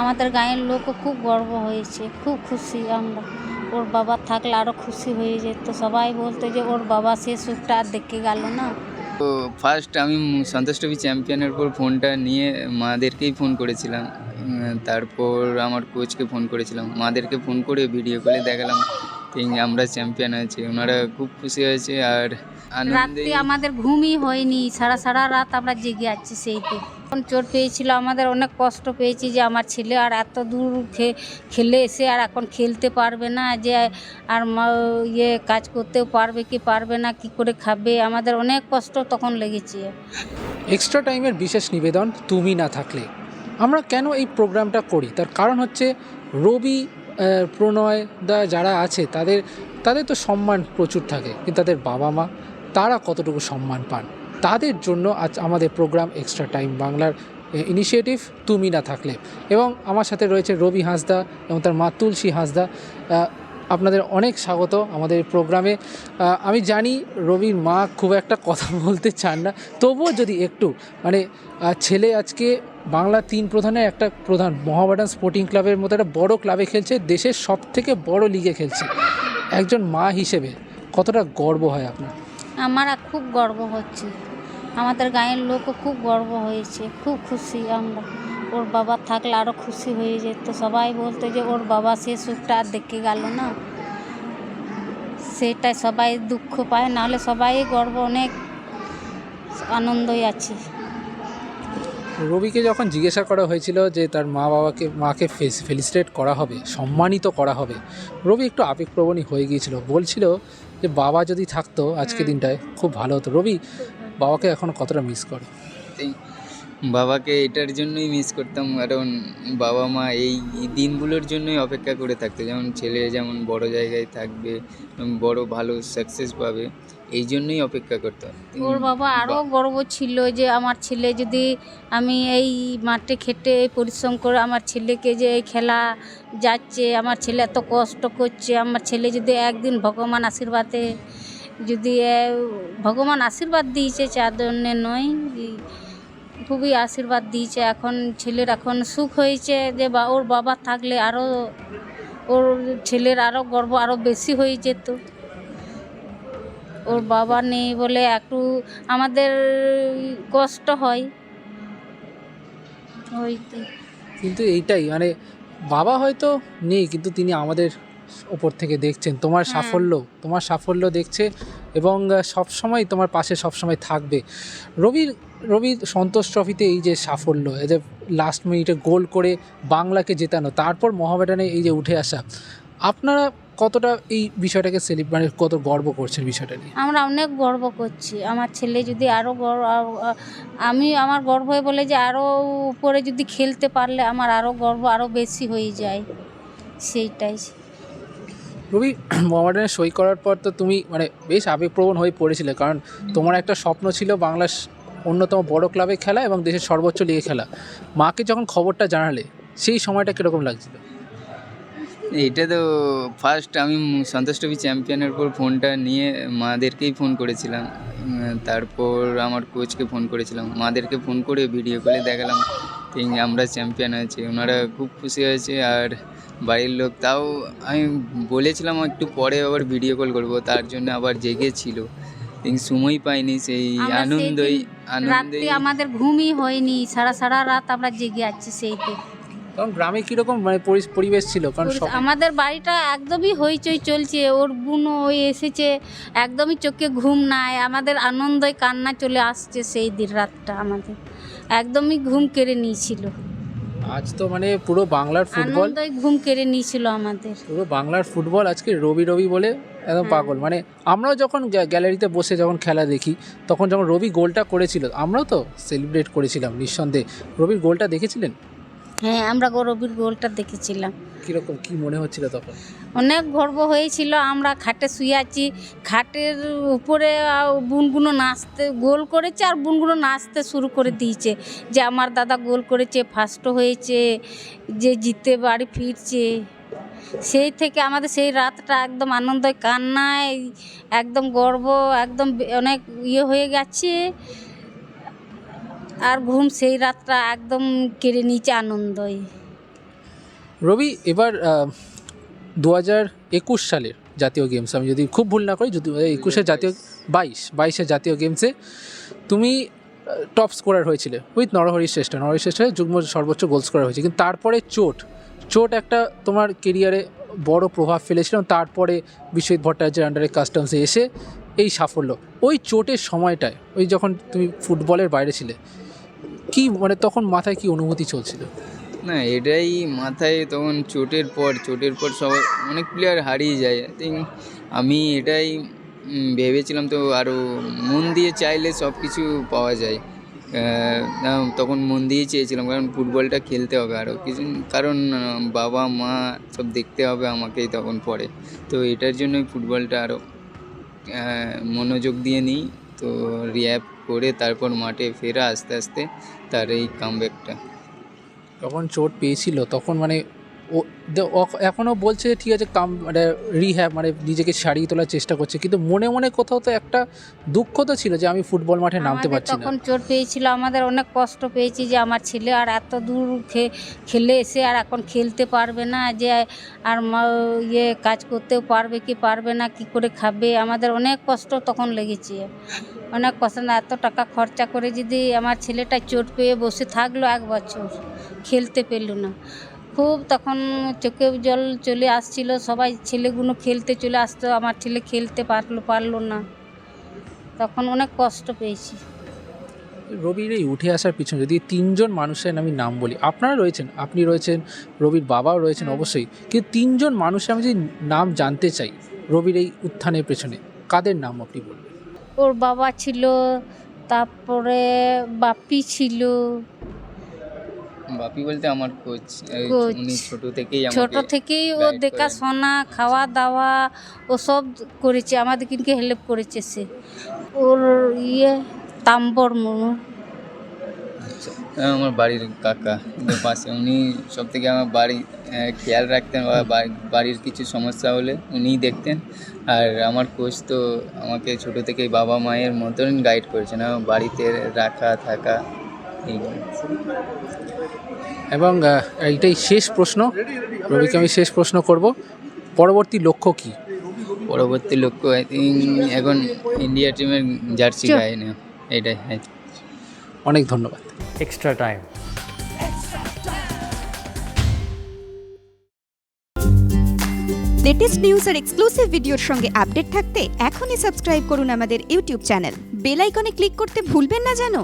আমাদের গাঁয়ের লোকও খুব গর্ব হয়েছে খুব খুশি আমরা। ওর বাবা থাকলে আরও খুশি হয়ে যেত। সবাই বলতো যে ওর বাবা সে সুখটা আর দেখে গেল না। তো ফার্স্ট আমি সন্তোষ ট্রফি চ্যাম্পিয়নের পর ফোনটা নিয়ে মাদেরকেই ফোন করেছিলাম। তারপর আমার কোচকে ফোন করেছিলাম। মাদেরকে ফোন করে ভিডিও কলে দেখালাম আমরা চ্যাম্পিয়ন হয়েছি ওনারা খুব খুশি হয়েছে আর রাত্রে আমাদের ঘুমই হয়নি। সারা সারা রাত আমরা জেগে আছি সেইতে। যখন চোট পেয়েছিল, আমাদের অনেক কষ্ট পেয়েছি যে আমার ছেলে আর এত দূর খেলে এসে আর এখন খেলতে পারবে না যে আর ইয়ে কাজ করতেও পারবে কি পারবে না, কি করে খাবে, আমাদের অনেক কষ্ট তখন লেগেছে। এক্সট্রা টাইমের বিশেষ নিবেদন, তুমি না থাকলে। আমরা কেন এই প্রোগ্রামটা করি? তার কারণ হচ্ছে রবি প্রণয় দা যারা আছে, তাদের তাদের তো সম্মান প্রচুর থাকে। কিন্তু তাদের বাবা মা তারা কতটুকু সম্মান পান? তাদের জন্য আজ আমাদের প্রোগ্রাম এক্সট্রা টাইম। বাংলার ইনিশিয়েটিভ তুমি না থাকলে। এবং আমার সাথে রয়েছে রবি হাঁসদা এবং তার মা তুলসী হাঁসদা। আপনাদের অনেক স্বাগত আমাদের প্রোগ্রামে। আমি জানি রবির মা খুব একটা কথা বলতে চান না। তবুও যদি একটু মানে ছেলে আজকে বাংলা তিন প্রধানের একটা প্রধান মোহামেডান স্পোর্টিং ক্লাবের মতো একটা বড় ক্লাবে খেলছে, দেশের সব থেকে বড় লিগে খেলছে। একজন মা হিসেবে কতটা গর্ব হয় আপনার? আমার খুব গর্ব হচ্ছে। আমাদের গাঁয়ের লোকও খুব গর্ব হয়েছে খুব খুশি আমরা। ওর বাবা থাকলে আরও খুশি হয়ে যেত। সবাই বলতো যে ওর বাবা সে সুখটা আর দেখে গেল না। সেটাই সবাই দুঃখ পায় নাহলে সবাই গর্ব অনেক আনন্দই আছে। রবিকে যখন জিজ্ঞাসা করা হয়েছিল যে তার মা বাবাকে মাকে ফেলিসিটেট করা হবে সম্মানিত করা হবে রবি একটু আবেগপ্রবণী হয়ে গিয়েছিল। বলছিল যে বাবা যদি থাকতো আজকে দিনটায় খুব ভালো হতো। রবি বাবাকে এখন কতটা মিস করে? এই বাবাকে এটার জন্যই মিস করতাম কারণ বাবা মা এই দিনগুলোর জন্যই অপেক্ষা করে থাকতো। যেমন ছেলে যেমন বড় জায়গায় থাকবে বড় ভালো সাকসেস পাবে এই জন্যই অপেক্ষা করতাম ওর বাবা আরও গর্ব ছিল যে আমার ছেলে যদি আমি এই মাঠে খেটে এই পরিশ্রম করে আমার ছেলেকে যে এই খেলা যাচ্ছে আমার ছেলে এত কষ্ট করছে আমার ছেলে যদি একদিন ভগবান আশীর্বাদে যদি ভগবান আশীর্বাদ দিয়েছে চাদনে নয় খুবই আশীর্বাদ দিয়েছে। এখন ছেলের এখন সুখ হয়েছে যে বা, ওর বাবা থাকলে আরও ওর ছেলের আরও গর্ব আরও বেশি হয়ে যেত। ওর বাবা নেই বলে একটু আমাদের কষ্ট হয়। কিন্তু এইটাই মানে বাবা হয়তো নেই, কিন্তু তিনি আমাদের ওপর থেকে দেখছেন তোমার। সাফল্য তোমার সাফল্য দেখছে এবং সব সময় তোমার পাশে সব সময় থাকবে। রবির রবি সন্তোষ ট্রফিতে এই যে সাফল্য এই যে লাস্ট মিনিটে গোল করে বাংলাকে জেতানো তারপর মহামেডানে এই যে উঠে আসা আপনারা কতটা এই বিষয়টাকে সেলিব্রেট মানে কত গর্ব করছেন বিষয়টা নিয়ে? আমরা অনেক গর্ব করছি। আমার ছেলে যদি আরও গর্ব আমি আমার গর্ব হয়ে বলে যে আরও উপরে যদি খেলতে পারলে আমার আরও গর্ব আরও বেশি হয়ে যায়। সেইটাই। রবি মোহামেডানে সই করার পর তো তুমি মানে বেশ আবেগপ্রবণ হয়ে পড়েছিলে। কারণ তোমার একটা স্বপ্ন ছিল বাংলার অন্যতম বড় ক্লাবে খেলা এবং দেশের সর্বোচ্চ লিগে খেলা। মাকে যখন খবরটা জানালে, সেই সময়টা কীরকম লাগছিল? এটা তো ফার্স্ট আমি সন্তোষ ট্রফি চ্যাম্পিয়নের পর ফোনটা নিয়ে মাদেরকেই ফোন করেছিলাম। তারপর আমার কোচকে ফোন করেছিলাম। মাদেরকে ফোন করে ভিডিও কলে দেখালাম আমরা চ্যাম্পিয়ন হয়েছি। ওনারা খুব খুশি হয়েছে। আর বাড়ির লোক তাও আমি বলেছিলাম একটু পরে আবার ভিডিও কল করব তার জন্য আবার জেগেছিল। সময় পাইনি সেই আনন্দই আনন্দই আমাদের ঘুমই হয়নি সারা সারা রাত আমরা জেগে আছি সেইতে তখন গ্রামে কীরকম মানে পরি- পরিবেশ ছিল? কারণ আমাদের বাড়িটা একদমই হইচই চলছে ওর বোন ওই এসেছে একদমই চোখে ঘুম নাই আমাদের আনন্দই কান্না চলে আসছে সেই দিন রাতটা আমাদের। একদমই ঘুম কেড়ে নিয়েছিল। আজ তো মানে পুরো বাংলার ফুটবল আনন্দই ঘুম কেড়ে নিয়েছিল আমাদের। পুরো বাংলার ফুটবল আজকে রবি রবি বলে একদম হ্যাঁ। পাগল। মানে আমরাও যখন গ্যা- গ্যালারিতে বসে যখন খেলা দেখি তখন যখন রবি গোলটা করেছিল আমরাও তো সেলিব্রেট করেছিলাম নিঃসন্দেহে। রবির গোলটা দেখেছিলেন? হ্যাঁ আমরা গৌরবীর গোলটা দেখেছিলাম। কীরকম কী মনে হচ্ছিল তখন? অনেক গর্ব হয়েছিল আমরা খাটে শুয়ে আছি খাটের উপরে বুনগুনো নাচতে গোল করেছে আর বুনগুনো নাচতে শুরু করে দিয়েছে। যে আমার দাদা গোল করেছে ফার্স্ট হয়েছে যে জিতে বাড়ি ফিরছে। সেই থেকে আমাদের সেই রাতটা একদম আনন্দয় কান্নায় একদম গর্ব একদম অনেক ইয়ে হয়ে গেছে। আর ঘুম সেই রাতটা একদম কেড়ে নিয়েছে আনন্দই। রবি এবার দু হাজার একুশ সালের জাতীয় গেমস আমি যদি খুব ভুল না করি যদি একুশের জাতীয় বাইশ বাইশের জাতীয় গেমসে তুমি টপ স্কোরার হয়েছিলে উইথ নরহরি শ্রেষ্ঠ। নরহরি শ্রেষ্ঠ যুগ্ম সর্বোচ্চ গোল স্কোরার হয়েছে। কিন্তু তারপরে চোট চোট একটা তোমার কেরিয়ারে বড় প্রভাব ফেলেছিল তারপরে বিশ্বজিৎ ভট্টাচার্যের আন্ডারে কাস্টমসে এসে এই সাফল্য। ওই চোটের সময়টায় ওই যখন তুমি ফুটবলের বাইরে ছিলে কি মানে তখন মাথায় কি অনুভূতি চলছিল? না, এটাই মাথায় তখন চোটের পর চোটের পর সবাই অনেক প্লেয়ার হারিয়ে যায়। আই থিঙ্ক আমি এটাই ভেবেছিলাম তো আরও মন দিয়ে চাইলে সব কিছু পাওয়া যায়। তখন মন দিয়ে চেয়েছিলাম, কারণ ফুটবলটা খেলতে হবে আরও কিছু, কারণ বাবা, মা সব দেখতে হবে আমাকেই তখন পরে। তো এটার জন্যই ফুটবলটা আরও মনোযোগ দিয়ে নিই। তো রিয়াপ করে তারপর মাঠে ফেরা আস্তে আস্তে তার এই কামব্যাকটা যখন চোট পেয়েছিল তখন মানে এখনও বলছে ঠিক আছে কাম মানে রিহ্যাব মানে নিজেকে সারিয়ে তোলার চেষ্টা করছে। কিন্তু মনে মনে কোথাও তো একটা দুঃখ তো ছিল যে আমি ফুটবল মাঠে নামতে পারছি না। তখন চোট পেয়েছিল আমাদের অনেক কষ্ট পেয়েছি যে আমার ছেলে আর এত দূর খেলে এসে আর এখন খেলতে পারবে না যে আর মা- ইয়ে কাজ করতেও পারবে কি পারবে না কি করে খাবে? আমাদের অনেক কষ্ট তখন লেগেছে। অনেক কষ্ট না এত টাকা খরচা করে যদি আমার ছেলেটা চোট পেয়ে বসে থাকল এক বছর খেলতে পেল না। খুব তখন চোখে জল চলে আসছিল সবাই ছেলেগুলো খেলতে চলে আসতো আমার ছেলে খেলতে পারল পারল না। তখন অনেক কষ্ট পেয়েছি। রবির এই উঠে আসার পিছনে যদি তিনজন মানুষের আমি নাম বলি আপনারা রয়েছেন আপনি রয়েছেন রবির বাবাও রয়েছেন অবশ্যই কিন্তু তিনজন মানুষের আমি যদি নাম জানতে চাই রবির এই উত্থানের পেছনে কাদের নাম আপনি বলবেন? ওর বাবা ছিল তারপরে বাপি ছিল বাপি বলতে আমার কোচ। উনি ছোট থেকেই ছোট থেকেই ও। দেখাশোনা খাওয়া দাওয়া ও সব করেছে আমাদের কিন্তু হেল্প করেছে সে। ওর ইয়ে তাম্বর মনে আচ্ছা, আমার বাড়ির কাকা পাশে। উনি সব থেকে আমার বাড়ি খেয়াল রাখতেন বা বাড়ির কিছু সমস্যা হলে উনিই দেখতেন। আর আমার কোচ তো আমাকে ছোট থেকেই বাবা মায়ের মতন গাইড করেছেন। আমার বাড়িতে রাখা থাকা এবং এইটাই শেষ প্রশ্ন। রবিকে আমি শেষ প্রশ্ন করব। পরবর্তী লক্ষ্য কি? পরবর্তী লক্ষ্য আই থিঙ্ক এখন ইন্ডিয়া টিমের জার্সি. গায়ে নেওয়া এটাই হ্যাঁ অনেক ধন্যবাদ। এক্সট্রা টাইম লেটেস্ট নিউজ আর এক্সক্লুসিভ ভিডিওর সঙ্গে আপডেট থাকতে এখনই সাবস্ক্রাইব করুন আমাদের ইউটিউব চ্যানেল বেল আইকনে ক্লিক করতে ভুলবেন না জানো